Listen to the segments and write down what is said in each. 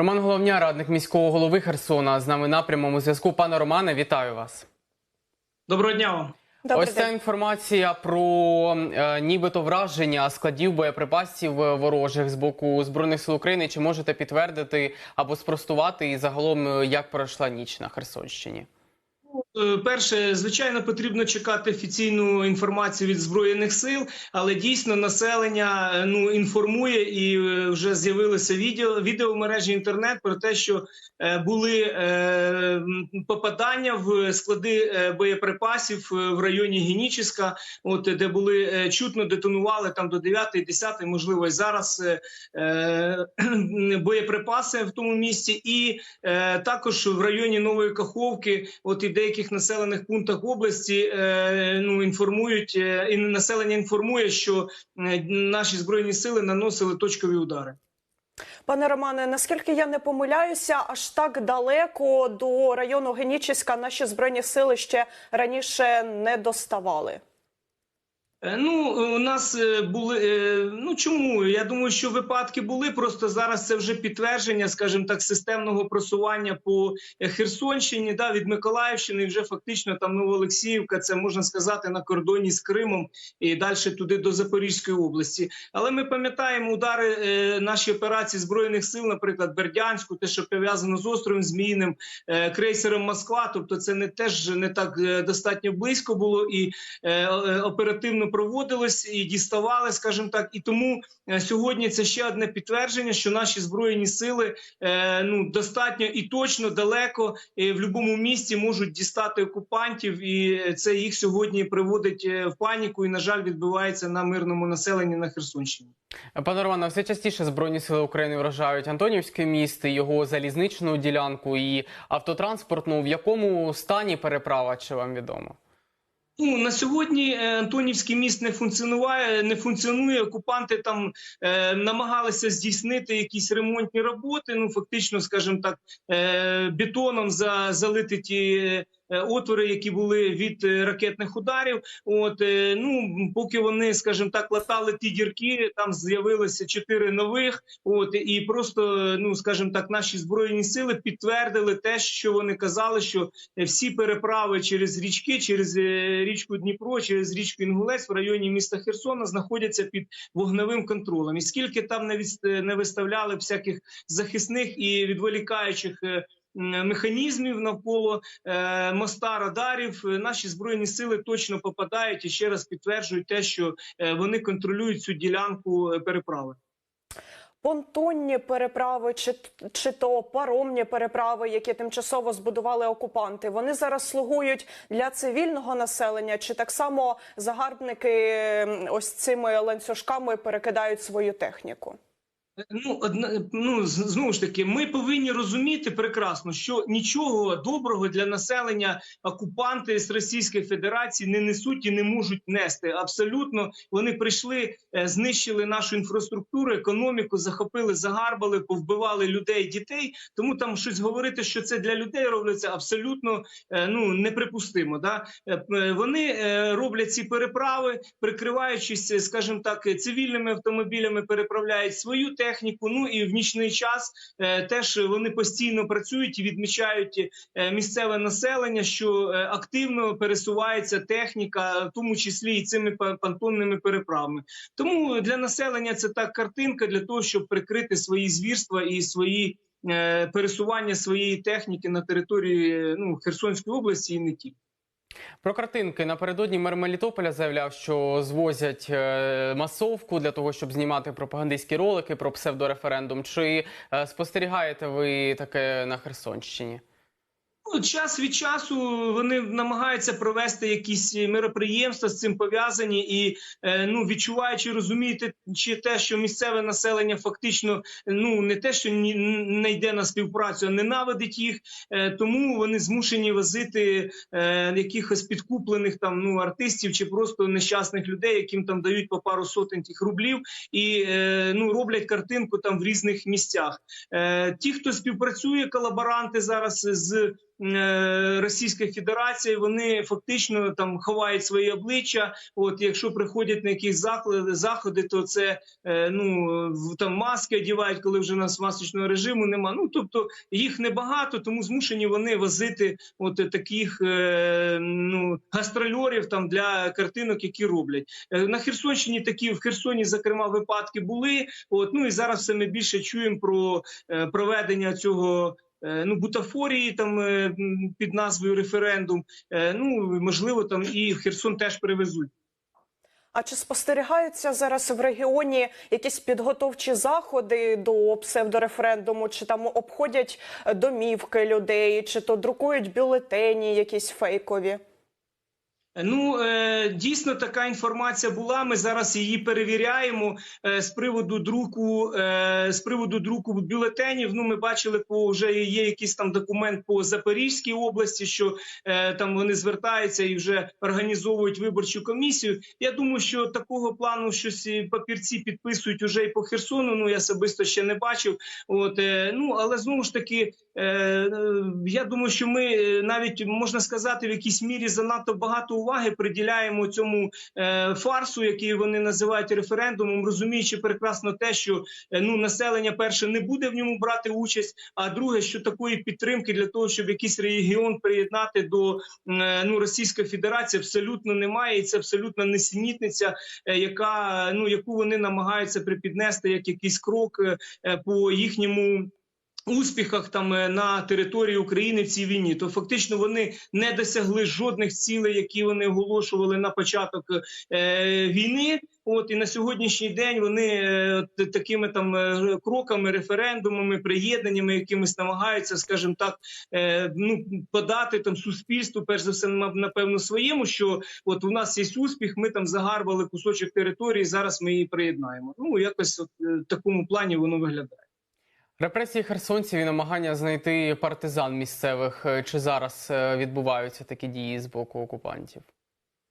Роман Головня, радник міського голови Херсона, з нами на прямому зв'язку. Пане Романе, вітаю вас. Доброго дня вам. Добрий Ось ця день. інформація про е, нібито враження складів боєприпасів е, ворожих з боку збройних сил України. Чи можете підтвердити або спростувати і загалом е, як пройшла ніч на Херсонщині? Е, Перше, звичайно, потрібно чекати офіційну інформацію від збройних сил, але дійсно населення е, ну інформує і е, вже з'явилося відео відео в мережі інтернет про те, що були е, попадання в склади боєприпасів в районі Генічіска, от де були чутно детонували там до 9-10, можливо, і зараз е, боєприпаси в тому місці, і е, також в районі Нової Каховки, от і в деяких населених пунктах області е, ну інформують е, і населення інформує, що е, наші збройні сили наносили точкові удари. Пане Романе, наскільки я не помиляюся, аж так далеко до району Генічіська наші збройні сили ще раніше не доставали. Е, Ну, у нас е, були. е, Ну чому? Я думаю, що випадки були. Просто зараз це вже підтвердження, скажімо так, системного просування по е, Херсонщині, да, від Миколаївщини, вже фактично там Новоолексіївка, це можна сказати на кордоні з Кримом і далі туди до Запорізької області. Але ми пам'ятаємо удари е, наші операції збройних сил, наприклад, Бердянську, те, що пов'язано з островом Зміїним, е, крейсером Москва. Тобто, це не теж не так е, достатньо близько було і е, е, оперативно проводилось і діставали, скажімо так. І тому е, сьогодні це ще одне підтвердження, що наші збройні сили е, ну достатньо і точно далеко е, в будь-якому місці можуть дістати окупантів, і це їх сьогодні приводить в паніку. І на жаль, відбувається на мирному населенні на Херсонщині. Пане Романе, все частіше збройні сили України вражають Антонівське місто, його залізничну ділянку і автотранспортну. В якому стані переправа чи вам відомо? Ну на сьогодні е, Антонівський міст не функціонує, не функціонує. Окупанти там е, намагалися здійснити якісь ремонтні роботи. Ну фактично, скажімо так, е, бетоном за залити ті. Е, Отвори, які були від е, ракетних ударів, от е, ну поки вони, скажімо так, латали ті дірки, там з'явилося чотири нових. От і просто, ну скажімо так, наші збройні сили підтвердили те, що вони казали, що всі переправи через річки, через річку Дніпро, через річку Інгулець в районі міста Херсона знаходяться під вогневим контролем. І скільки там не виставляли всяких захисних і відволікаючих. Механізмів навколо е, моста радарів е, наші збройні сили точно попадають і ще раз підтверджують те, що е, вони контролюють цю ділянку переправи. Понтонні переправи чи, чи то паромні переправи, які тимчасово збудували окупанти, вони зараз слугують для цивільного населення, чи так само загарбники ось цими ланцюжками перекидають свою техніку? Ну, ну знову ж таки, ми повинні розуміти прекрасно, що нічого доброго для населення окупанти з Російської Федерації не несуть і не можуть нести. Абсолютно вони прийшли, е, знищили нашу інфраструктуру, економіку, захопили, загарбали, повбивали людей, дітей. Тому там щось говорити, що це для людей робляться, абсолютно е, ну неприпустимо. Да? Е, Вони роблять ці переправи, прикриваючись, скажімо так, цивільними автомобілями, переправляють свою техніку. Ну і в нічний час е, теж вони постійно працюють і відмічають е, місцеве населення, що е, активно пересувається техніка, в тому числі і цими понтонними переправами. Тому для населення це так картинка для того, щоб прикрити свої звірства і свої. Пересування своєї техніки на території ну Херсонської області і не тільки. Про картинки напередодні мер Мелітополя заявляв, що звозять е, масовку для того, щоб знімати пропагандистські ролики про псевдореферендум. Чи е, спостерігаєте ви таке на Херсонщині? Ну, час від часу вони намагаються провести якісь мероприємства з цим пов'язані, і е, ну відчуваючи, розумієте, чи те, що місцеве населення фактично ну не те, що ні, не йде на співпрацю, а ненавидить їх. Е, тому вони змушені возити е, якихось підкуплених там ну артистів чи просто нещасних людей, яким там дають по пару сотень тих рублів, і ну роблять картинку там в різних місцях. Ті, хто співпрацює, колаборанти зараз з Російської Федерації. Вони фактично там ховають свої обличчя. От якщо приходять на якісь заклади, заходи, то це е, ну там маски одягають, коли вже у нас масочного режиму нема. Ну тобто їх небагато, тому змушені вони возити от е, таких е, ну гастрольорів там для картинок, які роблять Е, на Херсонщині. Такі в Херсоні, зокрема, випадки були. От ну і зараз все ми більше чуємо про е, проведення цього. Е, Ну, бутафорії там е, під назвою референдум. Е, Ну можливо, там і в Херсон теж привезуть. А чи спостерігаються зараз в регіоні якісь підготовчі заходи до псевдореферендуму, чи там обходять домівки людей, чи то друкують бюлетені якісь фейкові? Ну е, дійсно така інформація була. Ми зараз її перевіряємо е, з приводу друку. Е, з приводу друку бюлетенів. Ну, ми бачили, по вже є якийсь там документ по Запорізькій області, що там вони звертаються і вже організовують виборчу комісію. Я думаю, що такого плану щось папірці підписують уже і по Херсону. Ну я особисто ще не бачив. От ну але знову ж таки, я думаю, що ми навіть можна сказати в якійсь мірі занадто багато уваги приділяємо цьому е, фарсу, який вони називають референдумом, розуміючи прекрасно те, що е, ну населення перше не буде в ньому брати участь. А друге, що такої підтримки для того, щоб якийсь регіон приєднати до е, ну Російської Федерації, абсолютно немає, і це абсолютно несенітниця, яка ну яку вони намагаються припіднести як якийсь крок по їхньому. Успіхах там е, на території України в цій війні, то фактично вони не досягли жодних цілей, які вони оголошували на початок е, війни. От і на сьогоднішній день вони е, такими там е, кроками, референдумами, приєднаннями, якимись намагаються, скажімо так, е, ну подати там суспільству, перш за все, нап- напевно, своєму, що от у нас є успіх, ми там загарбали кусочок території. Зараз ми її приєднаємо. Ну якось от, е, в такому плані воно виглядає. Репресії херсонців і намагання знайти партизан місцевих. Е, Чи зараз е, відбуваються такі дії з боку окупантів?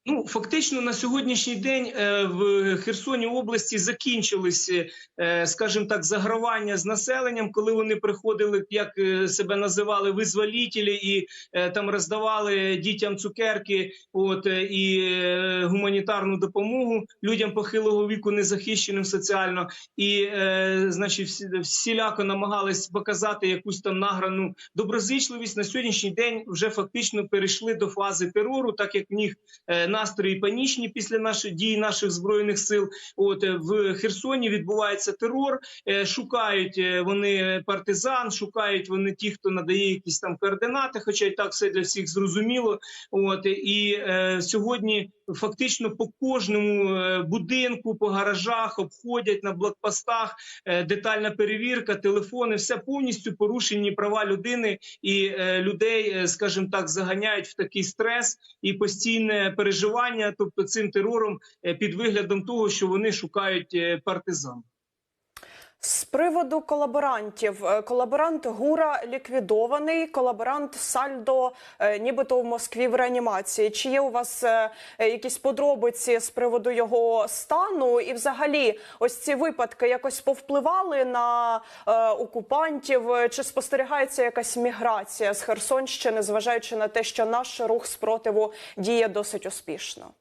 Ну, фактично на сьогоднішній день е, в Херсоні області закінчились, е, скажімо так, загравання з населенням, коли вони приходили, як е, себе називали, визволітелі, і там роздавали дітям цукерки, от і гуманітарну допомогу людям похилого віку, незахищеним соціально, і значить, всіляко намагались показати якусь там награну доброзичливість. На сьогоднішній день вже фактично перейшли до фази терору, так як в них е, настрої панічні після наших дій наших збройних сил. От е, в Херсоні відбувається терор. е, Шукають е, вони партизан, шукають вони ті, хто надає якісь там координати. Хоча і так все для всіх зрозуміло. От і е, сьогодні фактично по кожному е, будинку, по гаражах обходять на блокпостах. е, Детальна перевірка, телефони, все повністю порушені права людини і е, людей, скажімо так, заганяють в такий стрес і постійне переживання, тобто цим терором під виглядом того, що вони шукають партизан. З приводу колаборантів, Е, колаборант Гура ліквідований, колаборант Сальдо, е, нібито в Москві в реанімації. Чи є у вас е, якісь подробиці з приводу його стану? І, взагалі, ось ці випадки якось повпливали на окупантів? Чи спостерігається якась міграція з Херсонщини, зважаючи на те, що наш рух спротиву діє досить успішно?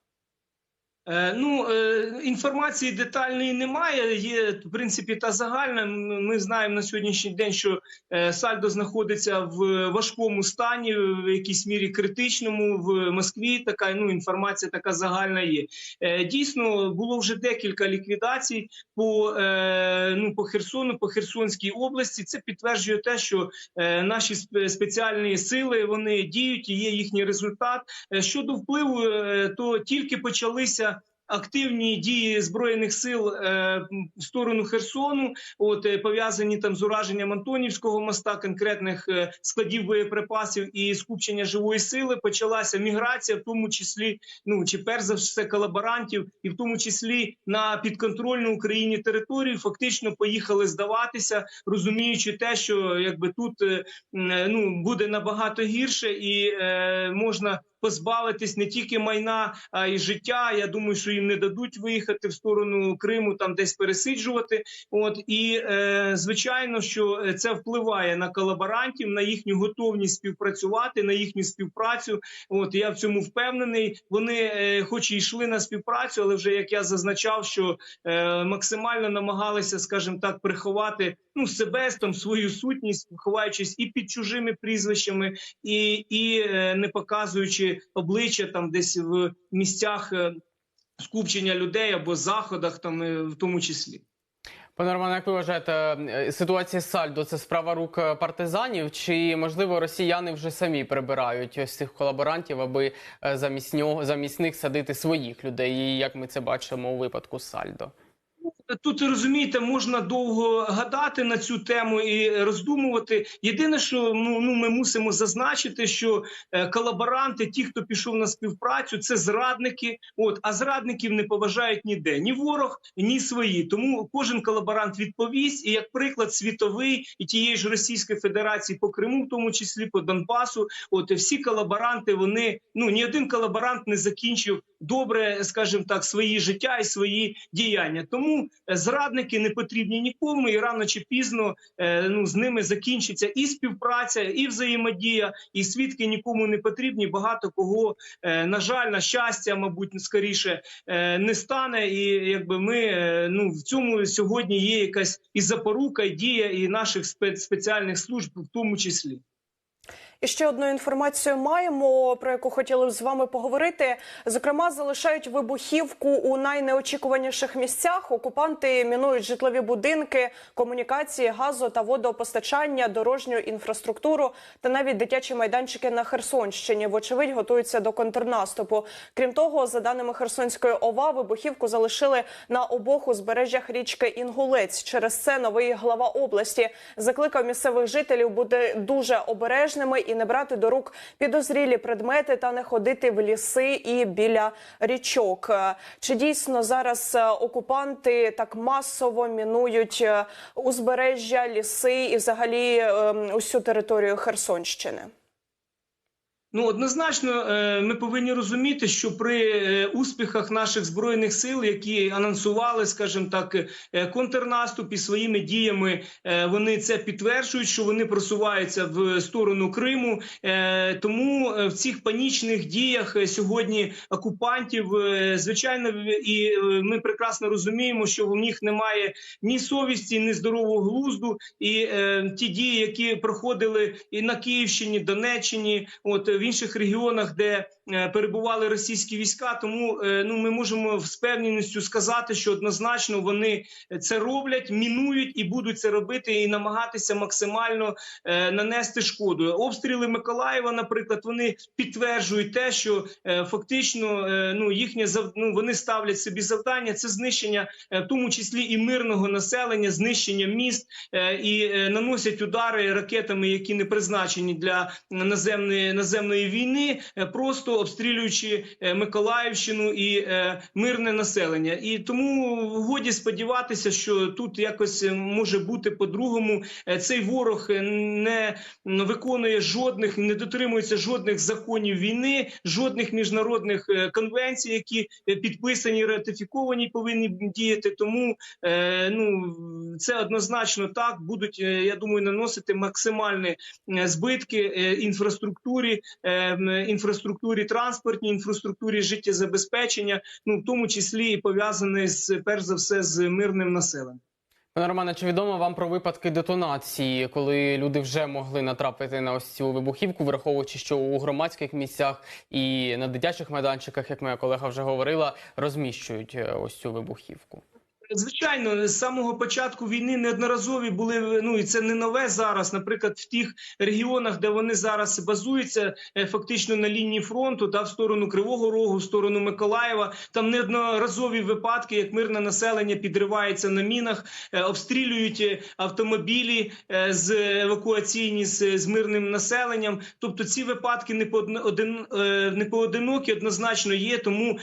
Е, Ну е, інформації детальної немає. Є в принципі та загальна. Ми знаємо на сьогоднішній день, що е, Сальдо знаходиться в важкому стані, в якійсь мірі критичному в Москві. Така ну інформація така загальна є. Дійсно, було вже декілька ліквідацій по ну по Херсону, по Херсонській області. Це підтверджує те, що наші спеціальні сили вони діють і є їхній результат. Щодо впливу, то тільки почалися. Активні дії збройних сил е, в сторону Херсону, от е, пов'язані там з ураженням Антонівського моста, конкретних е, складів боєприпасів і скупчення живої сили. Почалася міграція, в тому числі, ну чи перш за все колаборантів, і в тому числі на підконтрольну Україні територію. Фактично поїхали здаватися, розуміючи те, що якби тут ну буде набагато гірше, і е, можна позбавитись не тільки майна, а й життя. Я думаю, що їм не дадуть виїхати в сторону Криму, там десь пересиджувати. От і е, звичайно, що це впливає на колаборантів, на їхню готовність співпрацювати, на їхню співпрацю. От я в цьому впевнений. Вони, е, хоч і йшли на співпрацю, але вже як я зазначав, що е, максимально намагалися, скажімо так, приховати ну себе там свою сутність, ховаючись і під чужими прізвищами, і, і е, не показуючи обличчя там десь в місцях е, скупчення людей або заходах, там е, в тому числі. Пане Романе, як ви вважаєте, е, ситуація з Сальдо це справа рук партизанів? Чи можливо росіяни вже самі прибирають ось цих колаборантів, аби замість нього замість них садити своїх людей? Як ми це бачимо у випадку з Сальдо? Тут розумієте, можна довго гадати на цю тему і роздумувати. Єдине, що ну, ну ми мусимо зазначити, що е, колаборанти, ті, хто пішов на співпрацю, це зрадники. От а зрадників не поважають ніде ні ворог, ні свої. Тому кожен колаборант відповість. І як приклад світовий і тієї ж Російської Федерації по Криму, в тому числі по Донбасу, от всі колаборанти, вони ну ні один колаборант не закінчив добре, скажімо так, свої життя і свої діяння. Тому е, зрадники не потрібні нікому, і рано чи пізно е, ну з ними закінчиться і співпраця, і взаємодія, і свідки нікому не потрібні. Багато кого е, на жаль, на щастя, мабуть, скоріше не стане. І якби ми ну в цьому сьогодні є якась і запорука, і дія і наших спеціальних служб, в тому числі. І ще одну інформацію маємо, про яку хотіли б з вами поговорити. Зокрема, залишають вибухівку у найнеочікуваніших місцях. Окупанти мінують житлові будинки, комунікації, газу та водопостачання, дорожню інфраструктуру та навіть дитячі майданчики на Херсонщині. Вочевидь, готуються до контрнаступу. Крім того, за даними Херсонської ОВА, вибухівку залишили на обох узбережжях річки Інгулець. Через це новий глава області закликав місцевих жителів бути дуже обережними і не брати до рук підозрілі предмети та не ходити в ліси і біля річок. Е, Чи дійсно зараз е, окупанти так масово мінують е, узбережжя, ліси і взагалі е, усю територію Херсонщини? Ну однозначно, е, ми повинні розуміти, що при е, успіхах наших збройних сил, які анонсували, скажімо так, е, контрнаступ і своїми діями, вони це підтверджують, що вони просуваються в сторону Криму. Тому в цих панічних діях сьогодні окупантів, звичайно, і ми прекрасно розуміємо, що в них немає ні совісті, ні здорового глузду. І ті дії, які проходили і на Київщині, Донеччині, от в інших регіонах, де е, перебували російські війська. Тому е, ну ми можемо з певністю сказати, що однозначно вони це роблять, мінують і будуть це робити, і намагатися максимально е, нанести шкоду. Обстріли Миколаєва, наприклад, вони підтверджують те, що фактично ну їхнє ну, вони ставлять собі завдання це знищення, в тому числі і мирного населення, знищення міст і наносять удари ракетами, які не призначені для наземної наземної війни, е, просто обстрілюючи е, Миколаївщину і е, мирне населення. І тому годі сподіватися, що тут якось може бути по-другому. Цей ворог не виконує жодних, не дотримується жодних законів війни, жодних міжнародних конвенцій, які підписані, ратифіковані, повинні діяти. Тому ну це однозначно так будуть. Я думаю, наносити максимальні збитки інфраструктурі, інфраструктурі транспортній, інфраструктурі життєзабезпечення, ну в тому числі і пов'язані з перш за все з мирним населенням. Пане Романе, чи відомо вам про випадки детонації, коли люди вже могли натрапити на ось цю вибухівку, враховуючи, що у громадських місцях і на дитячих майданчиках, як моя колега вже говорила, розміщують е, ось цю вибухівку? Звичайно, з самого початку війни неодноразові були. Ну і це не нове зараз. Наприклад, в тих регіонах, де вони зараз базуються, е, фактично на лінії фронту, та в сторону Кривого Рогу, в сторону Миколаєва. Там неодноразові випадки, як мирне населення підривається на мінах, е, обстрілюють е, автомобілі з евакуаційні з, з мирним населенням. Тобто ці випадки не не поодинокі, однозначно є. Тому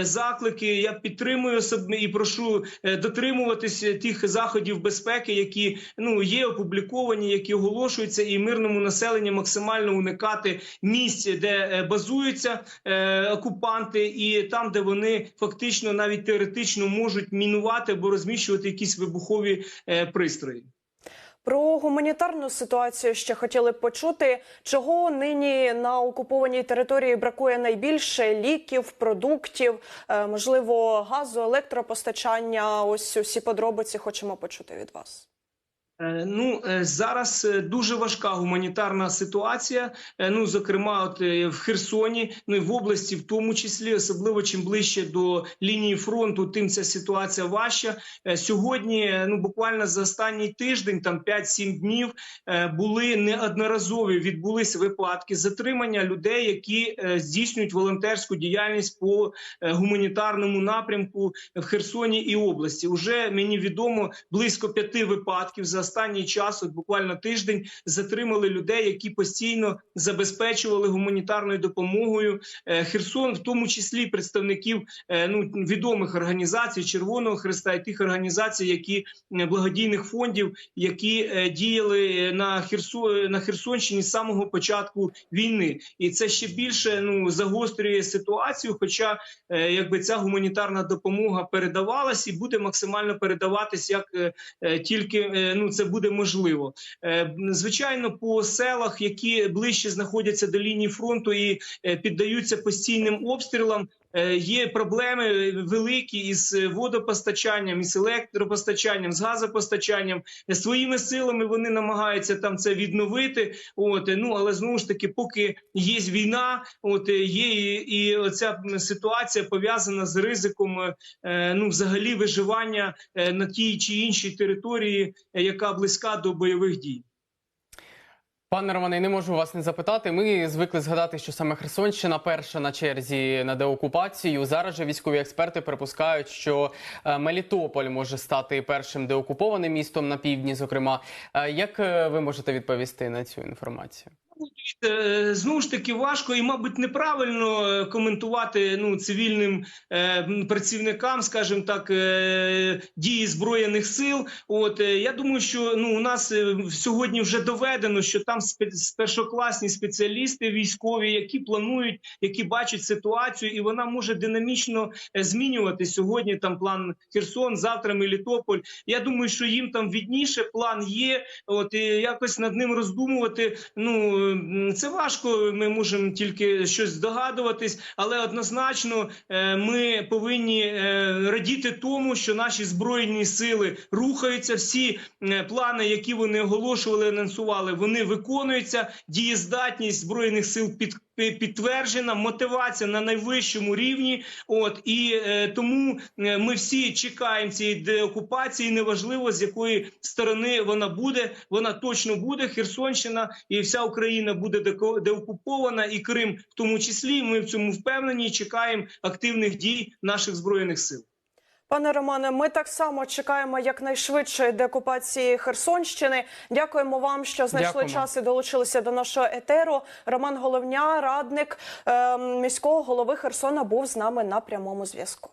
заклики я підтримую і прошу дотримуватися тих заходів безпеки, які ну є опубліковані, які оголошуються, і мирному населенню максимально уникати місць, де е, базуються е, окупанти, і там, де вони фактично навіть теоретично можуть мінувати або розміщувати якісь вибухові е, пристрої. Про гуманітарну ситуацію ще хотіли б почути, чого нині на окупованій території бракує найбільше ліків, продуктів, е, можливо, газу, електропостачання. Ось усі подробиці хочемо почути від вас. Е, Ну е, зараз е, дуже важка гуманітарна ситуація. Ну зокрема, от в Херсоні, ну і в області, в тому числі, особливо чим ближче до лінії фронту, тим ця ситуація важча. Сьогодні, ну буквально за останній тиждень, там 5-7 днів, були неодноразові відбулись випадки затримання людей, які здійснюють волонтерську діяльність по гуманітарному напрямку в Херсоні і області. Уже мені відомо близько п'яти випадків за останній час, от буквально тиждень, затримали людей, які постійно забезпечували гуманітарною допомогою Е, Херсон, в тому числі представників е, ну відомих організацій Червоного Христа і тих організацій, які е, благодійних фондів, які діяли на Херсо на Херсонщині з самого початку війни, і це ще більше ну загострює ситуацію. Хоча якби ця гуманітарна допомога передавалась і буде максимально передаватись, як тільки ну це буде можливо. Е, Звичайно, по селах, які ближче знаходяться до лінії фронту і е, піддаються постійним обстрілам. Е, Є проблеми великі із водопостачанням, із електропостачанням, з газопостачанням. Е, Своїми силами вони намагаються там це відновити. От е, ну але знову ж таки, поки є війна, от е, є і, і оця ситуація пов'язана з ризиком е, ну взагалі виживання е, на тій чи іншій території, е, яка близька до бойових дій. Пане Романе, не можу вас не запитати. Ми звикли згадати, що саме Херсонщина перша на черзі на деокупацію. Зараз же військові експерти припускають, що е, Мелітополь може стати першим деокупованим містом на півдні. Зокрема, Е, як е, ви можете відповісти на цю інформацію? Е, Знову ж таки важко і, мабуть, неправильно е, коментувати ну цивільним е, працівникам, скажімо так, е, дії збройних сил. От е, я думаю, що ну у нас е, сьогодні вже доведено, що там першокласні спеціалісти військові, які планують, які бачать ситуацію, і вона може динамічно змінювати сьогодні. Там план Херсон, завтра Мелітополь. Я думаю, що їм там відніше план є. От і якось над ним роздумувати. Ну це важко. Ми можемо тільки щось здогадуватись, але однозначно е, ми повинні е, радіти тому, що наші збройні сили рухаються. Всі плани, які вони оголошували, анонсували, вони виконуються. Дієздатність збройних сил під пі- підтверджена, мотивація на найвищому рівні. От і е, тому е, ми всі чекаємо цієї деокупації. Неважливо з якої сторони вона буде. Вона точно буде. Херсонщина і вся Україна буде деокупована, і Крим в тому числі. Ми в цьому впевнені. Чекаємо активних дій наших збройних сил. Пане Романе, ми так само чекаємо якнайшвидшої деокупації Херсонщини. Дякуємо вам, що знайшли Дякуємо. час і долучилися до нашого етеру. Роман Головня, радник е, міського голови Херсона, був з нами на прямому зв'язку.